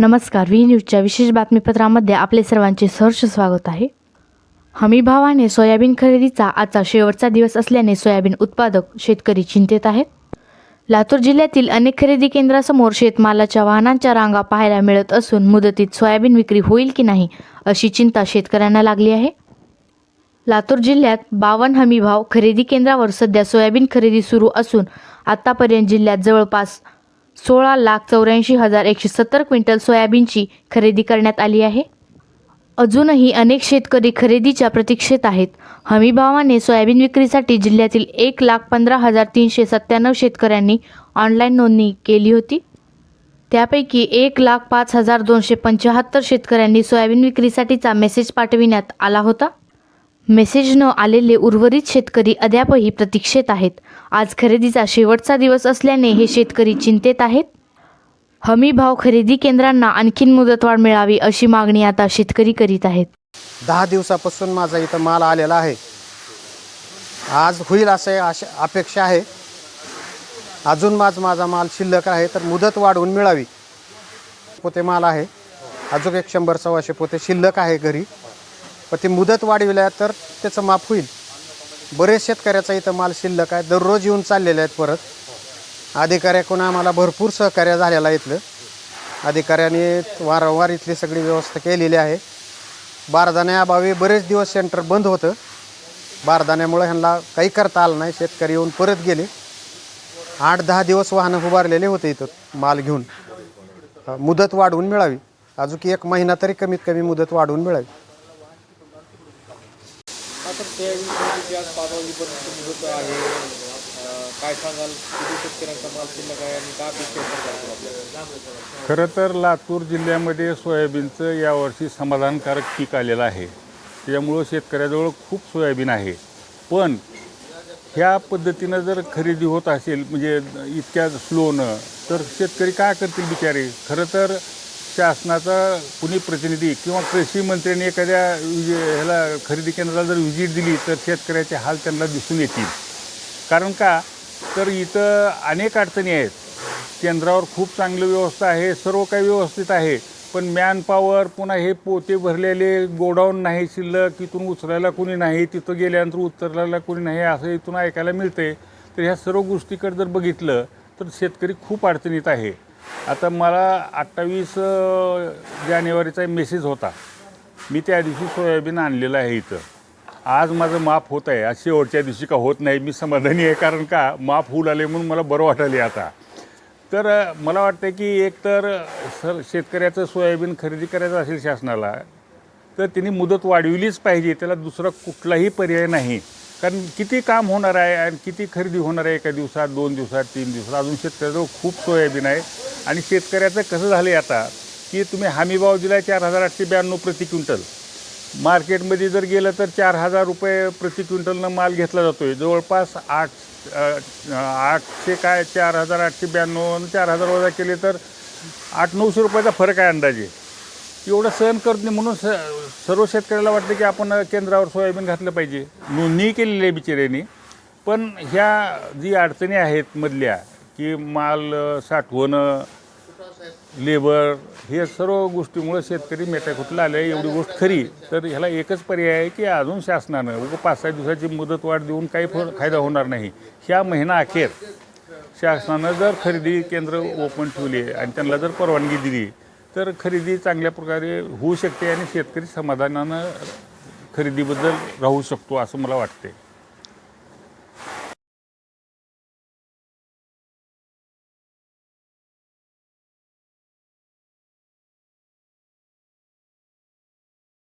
नमस्कार व्ही न्यूजच्या विशेष बातमीपत्रामध्ये आपले सर्वांचे सहर्ष स्वागत आहे. हमीभावाने सोयाबीन खरेदीचा आजचा शेवटचा दिवस असल्याने सोयाबीन उत्पादक शेतकरी चिंतेत आहेत. लातूर जिल्ह्यातील अनेक खरेदी केंद्रासमोर शेतमालाच्या वाहनांच्या रांगा पाहायला मिळत असून मुदतीत सोयाबीन विक्री होईल की नाही अशी चिंता शेतकऱ्यांना लागली आहे. लातूर जिल्ह्यात बावन्न हमीभाव खरेदी केंद्रावर सध्या सोयाबीन खरेदी सुरू असून आतापर्यंत जिल्ह्यात जवळपास सोळा लाख चौऱ्याऐंशी हजार एकशे सत्तर क्विंटल सोयाबीनची खरेदी करण्यात आली आहे. अजूनही अनेक शेतकरी खरेदीच्या प्रतीक्षेत आहेत. हमीभावाने सोयाबीन विक्रीसाठी जिल्ह्यातील एक लाख पंधरा हजार तीनशे सत्त्याण्णव शेतकऱ्यांनी ऑनलाईन नोंदणी केली होती. त्यापैकी एक लाख पाच हजार दोनशे पंच्याहत्तर शेतकऱ्यांनी सोयाबीन विक्रीसाठीचा मेसेज पाठविण्यात आला होता. मेसेज न आलेले उर्वरित शेतकरी अद्यापही प्रतीक्षेत आहेत. आज खरेदीचा शेवटचा दिवस असल्याने हे शेतकरी चिंतेत आहेत. हमी भाव खरेदी केंद्रांना आणखीन मुदतवाढ मिळावी अशी मागणी आता शेतकरी करीत आहेत. दहा दिवसापासून माझा इथं माल आलेला आहे. आज होईल असं आशा अपेक्षा आहे. अजून माझ माझा माल शिल्लक आहे तर मुदत वाढवून मिळावी. पोते माल आहे. अजून एक शंभर सव्वाशे पोते शिल्लक आहे घरी. पण ती मुदत वाढविल्या तर त्याचं माफ होईल. बरेच शेतकऱ्याचा इथं माल शिल्लक आहे. दररोज येऊन चाललेले आहेत परत. अधिकाऱ्याकडून आम्हाला भरपूर सहकार्य झालेलं आहे इथलं. अधिकाऱ्याने वारंवार इथली सगळी व्यवस्था केलेली आहे. बारदाण्याअभावी बरेच दिवस सेंटर बंद होतं. बारदाण्यामुळे ह्यांना काही करता आलं नाही. शेतकरी येऊन परत गेले. आठ दहा दिवस वाहनं उभारलेले होते इथं माल घेऊन. मुदत वाढवून मिळावी. अजून एक महिना तरी कमीत कमी मुदत वाढवून मिळावी. आता सोयाबीन खरेदीची आज पादावलीपर्यंत मुदत आहे. काय सांगाल? किती शेतकऱ्यांचा माल शिल्लक आहे आणि काय अपेक्षा आहे सरकारकडून आपल्याला? खरं तर लातूर जिल्ह्यामध्ये सोयाबीनचं यावर्षी समाधानकारक पीक आलेलं आहे. त्याच्यामुळं शेतकऱ्याजवळ खूप सोयाबीन आहे. पण ह्या पद्धतीनं जर खरेदी होत असेल म्हणजे इतक्या स्लोनं तर शेतकरी काय करतील बिचारे? खरं तर शासनाचा कुणी प्रतिनिधी किंवा कृषी मंत्र्यांनी एखाद्या ह्याला खरेदी केंद्राला जर व्हिजिट दिली तर शेतकऱ्याचे हाल त्यांना दिसून येतील. कारण का? तर इथं अनेक अडचणी आहेत. केंद्रावर खूप चांगली व्यवस्था आहे सर्व काही व्यवस्थित आहे. पण मॅनपॉवर पुन्हा हे पोते भरलेले गोडाऊन नाही शिल्लक इथून उचलायला कोणी नाही तिथं गेल्यानंतर उतरल्याला कोणी नाही असं इथून ऐकायला मिळते तर ह्या सर्व गोष्टीकडे जर बघितलं तर शेतकरी खूप अडचणीत आहे. आता मला अठ्ठावीस जानेवारीचा मेसेज होता. मी त्या दिवशी सोयाबीन आणलेलं आहे इथं. आज माझं माफ होत आहे. आज शेवटच्या दिवशी का होत नाही मी समाधानी आहे. कारण का? माफ होऊ लागले म्हणून मला बरं वाटायले आता. तर मला वाटतं की एक तर सर शेतकऱ्याचं सोयाबीन खरेदी करायचं असेल शासनाला तर त्यांनी मुदत वाढविलीच पाहिजे. त्याला दुसरा कुठलाही पर्याय नाही. कारण किती काम होणार आहे आणि किती खरेदी होणार आहे एका दिवसात दोन दिवसात तीन दिवसात? अजून शेतकऱ्याजवळ खूप सोयाबीन आहे. आणि शेतकऱ्याचं कसं झालं आहे आता की तुम्ही हमीभाव दिला चार हजार आठशे ब्याण्णव प्रति क्विंटल. मार्केटमध्ये जर गेलं तर चार हजार रुपये प्रति क्विंटलनं माल घेतला जातो आहे जवळपास आठ आठशे काय चार हजार आठशे ब्याण्णव चार हजार वजा केले तर आठ नऊशे रुपयाचा फरक आहे अंदाजे. एवढं सहन करत नाही म्हणून स सर्व शेतकऱ्याला वाटतं की आपण केंद्रावर सोयाबीन घातलं पाहिजे. नोंदणी केलेली आहे बिचाऱ्यांनी. पण ह्या जी अडचणी आहेत मधल्या की माल साठवणं लेबर हे सर्व गोष्टीमुळे शेतकरी मेटाकुटला आले एवढी गोष्ट खरी. तर ह्याला एकच पर्याय आहे की अजून शासनानं पाच सहा दिवसाची मुदत वाढ देऊन काही फ- फायदा होणार नाही. ह्या महिना अखेर शासनानं जर खरेदी केंद्र ओपन ठेवले आणि त्यांना जर परवानगी दिली तर खरेदी चांगल्या प्रकारे होऊ शकते आणि शेतकरी समाधानानं खरेदीबद्दल राहू शकतो असं मला वाटते